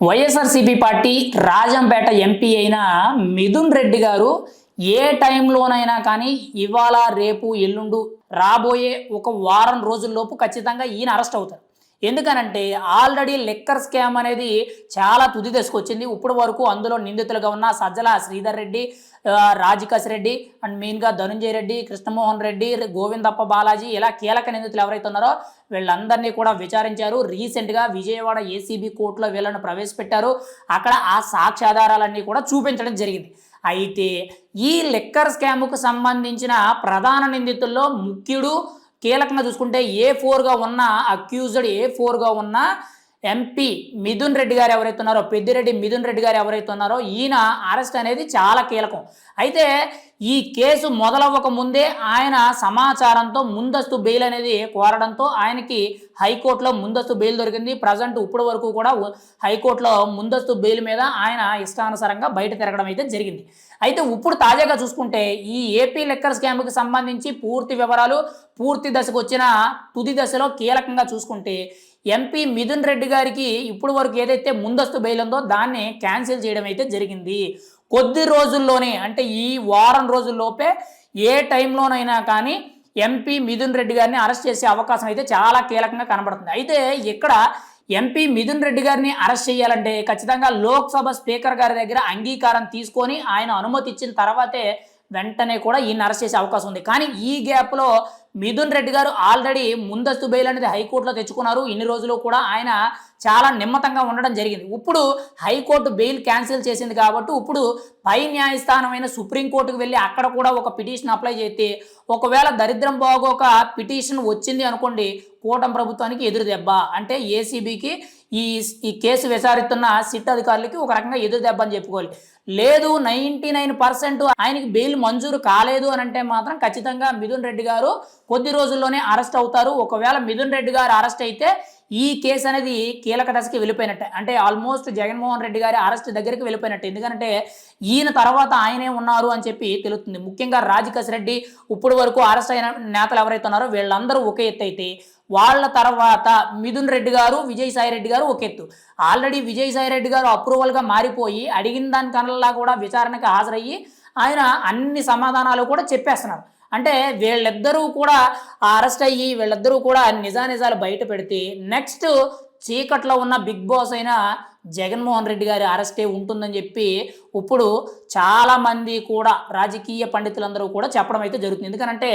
YSRCP party Rajampet MP అయిన మిథున్ రెడ్డి గారు ఏ టైంలోనైనా కానీ ఇవాళ రేపు ఎల్లుండు రాబోయే ఒక వారం రోజుల్లోపు ఖచ్చితంగా ఈయన అరెస్ట్ అవుతారు. ఎందుకనంటే ఆల్రెడీ లెక్కర్ స్కామ్ అనేది చాలా తుది దశకొచ్చింది ఇప్పటి వరకు అందులో నిందితులుగా ఉన్న సజ్జల శ్రీధర్ రెడ్డి ఆ, రాజికాస్ రెడ్డి అండ్ మెయిన్గా ధనుంజయ రెడ్డి కృష్ణమోహన్ రెడ్డి గోవిందప్ప బాలాజీ ఇలా కీలక నిందితులు ఎవరైతే ఉన్నారో వీళ్ళందరినీ కూడా విచారించారు. రీసెంట్గా విజయవాడ ఏసీబీ కోర్టులో వీళ్ళను ప్రవేశపెట్టారు. అక్కడ ఆ సాక్ష్యాధారాలన్నీ కూడా చూపించడం జరిగింది. అయితే ఈ లెక్కర్ స్కామ్కు సంబంధించిన ప్రధాన నిందితుల్లో ముఖ్యుడు కీలకంగా చూసుకుంటే ఏ ఫోర్గా ఉన్న అక్యూజ్డ్ ఏ ఫోర్గా ఉన్న ఎంపీ మిథున్ రెడ్డి గారు ఎవరైతే ఉన్నారో పెద్దిరెడ్డి మిథున్ రెడ్డి గారు ఎవరైతే ఉన్నారో ఈయన అరెస్ట్ అనేది చాలా కీలకం. అయితే ఈ కేసు మొదలవ్వక ముందే ఆయన సమాచారంతో ముందస్తు బెయిల్ అనేది కోరడంతో ఆయనకి హైకోర్టులో ముందస్తు బెయిల్ దొరికింది. ప్రజెంట్ ఇప్పటి వరకు కూడా హైకోర్టులో ముందస్తు బెయిల్ మీద ఆయన ఇష్టానుసారంగా బయట తిరగడం అయితే జరిగింది. అయితే ఇప్పుడు తాజాగా చూసుకుంటే ఈ ఏపీ లెక్కర్ స్కామ్కి సంబంధించి పూర్తి వివరాలు పూర్తి దశకు వచ్చిన తుది దశలో కీలకంగా చూసుకుంటే ఎంపీ మిథున్ రెడ్డి గారికి ఇప్పుడు వరకు ఏదైతే ముందస్తు బెయిల్ ఉందో దాన్ని క్యాన్సిల్ చేయడం అయితే జరిగింది. కొద్ది రోజుల్లోనే అంటే ఈ వారం రోజుల్లోపే ఏ టైంలోనైనా కానీ ఎంపీ మిథున్ రెడ్డి గారిని అరెస్ట్ చేసే అవకాశం అయితే చాలా కీలకంగా కనబడుతుంది. అయితే ఇక్కడ ఎంపీ మిథున్ రెడ్డి గారిని అరెస్ట్ చేయాలంటే ఖచ్చితంగా లోక్సభ స్పీకర్ గారి దగ్గర అంగీకారం తీసుకొని ఆయన అనుమతి ఇచ్చిన తర్వాతే వెంటనే కూడా ఈయన అరెస్ట్ చేసే అవకాశం ఉంది. కానీ ఈ గ్యాప్లో మిథున్ రెడ్డి గారు ఆల్రెడీ ముందస్తు బెయిల్ అనేది హైకోర్టులో తెచ్చుకున్నారు. ఇన్ని రోజులు కూడా ఆయన చాలా నిమ్మతంగా ఉండడం జరిగింది. ఇప్పుడు హైకోర్టు బెయిల్ క్యాన్సిల్ చేసింది కాబట్టి ఇప్పుడు పై న్యాయస్థానమైన సుప్రీంకోర్టుకు వెళ్ళి అక్కడ కూడా ఒక పిటిషన్ అప్లై చేస్తే ఒకవేళ దరిద్రం బాగోక పిటిషన్ వచ్చింది అనుకోండి కూటమి ప్రభుత్వానికి ఎదురు దెబ్బ. అంటే ఏసీబీకి ఈ ఈ కేసు విచారిస్తున్న సిట్ అధికారులకి ఒక రకంగా ఎదురు దెబ్బ అని చెప్పుకోవాలి. లేదు నైంటీ నైన్ పర్సెంట్ ఆయనకి బెయిల్ మంజూరు కాలేదు అని అంటే మాత్రం ఖచ్చితంగా మిథున్ రెడ్డి గారు కొద్ది రోజుల్లోనే అరెస్ట్ అవుతారు. ఒకవేళ మిథున్ రెడ్డి గారు అరెస్ట్ అయితే ఈ కేసు అనేది కీలక దశకి వెళ్ళిపోయినట్టే. అంటే ఆల్మోస్ట్ జగన్మోహన్ రెడ్డి గారి అరెస్ట్ దగ్గరికి వెళ్ళిపోయినట్టే. ఎందుకంటే ఈయన తర్వాత ఆయనే ఉన్నారు అని చెప్పి తెలుస్తుంది. ముఖ్యంగా రాజకేశ్ రెడ్డి ఇప్పుడు వరకు అరెస్ట్ అయిన నేతలు ఎవరైతే ఉన్నారో వీళ్ళందరూ ఒక ఎత్తు అయితే వాళ్ళ తర్వాత మిథున్ రెడ్డి గారు విజయసాయి రెడ్డి గారు ఒక ఎత్తు. ఆల్రెడీ విజయసాయి రెడ్డి గారు అప్రూవల్గా మారిపోయి అడిగిన దానికల్లా కూడా విచారణకు హాజరయ్యి ఆయన అన్ని సమాధానాలు కూడా చెప్పేస్తున్నారు. అంటే వీళ్ళిద్దరూ కూడా అరెస్ట్ అయ్యి వీళ్ళిద్దరూ కూడా నిజానిజాలు బయట పెడితే నెక్స్ట్ చీకట్లో ఉన్న బిగ్ బాస్ అయిన జగన్మోహన్ రెడ్డి గారి అరెస్టే ఉంటుందని చెప్పి ఇప్పుడు చాలామంది కూడా రాజకీయ పండితులందరూ కూడా చెప్పడం అయితే జరుగుతుంది. ఎందుకనంటే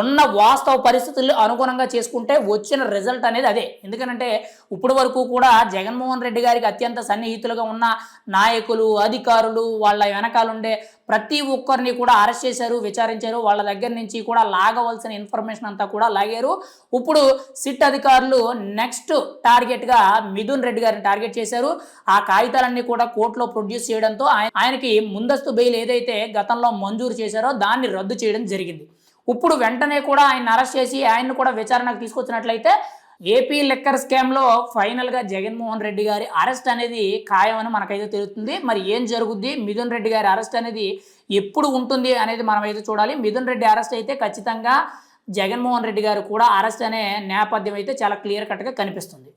ఉన్న వాస్తవ పరిస్థితులు అనుగుణంగా చేసుకుంటే వచ్చిన రిజల్ట్ అనేది అదే. ఎందుకనంటే ఇప్పటి వరకు కూడా జగన్మోహన్ రెడ్డి గారికి అత్యంత సన్నిహితులుగా ఉన్న నాయకులు అధికారులు వాళ్ళ వెనకాలండే ప్రతి ఒక్కరిని కూడా అరెస్ట్ చేశారు విచారించారు. వాళ్ళ దగ్గర నుంచి కూడా లాగవలసిన ఇన్ఫర్మేషన్ అంతా కూడా లాగారు. ఇప్పుడు సిట్ అధికారులు నెక్స్ట్ టార్గెట్గా మిథున్ రెడ్డి గారిని టార్గెట్ చేశారు. ఆ కాగితాలన్నీ కూడా కోర్టులో ప్రొడ్యూస్ చేయడంతో ఆయన ఆయనకి ముందస్తు బెయిల్ ఏదైతే గతంలో మంజూరు చేశారో దాన్ని రద్దు చేయడం జరిగింది. ఇప్పుడు వెంటనే కూడా ఆయన అరెస్ట్ చేసి ఆయన్ని కూడా విచారణకు తీసుకొచ్చినట్లయితే ఏపీ లెక్కర్ స్కామ్లో ఫైనల్గా జగన్మోహన్ రెడ్డి గారి అరెస్ట్ అనేది ఖాయమని మనకైతే తెలుస్తుంది. మరి ఏం జరుగుద్ది? మిథున్ రెడ్డి గారి అరెస్ట్ అనేది ఎప్పుడు ఉంటుంది అనేది మనం అయితే చూడాలి. మిథున్ రెడ్డి అరెస్ట్ అయితే ఖచ్చితంగా జగన్మోహన్ రెడ్డి గారు కూడా అరెస్ట్ అనే నేపథ్యం అయితే చాలా క్లియర్ కట్గా కనిపిస్తుంది.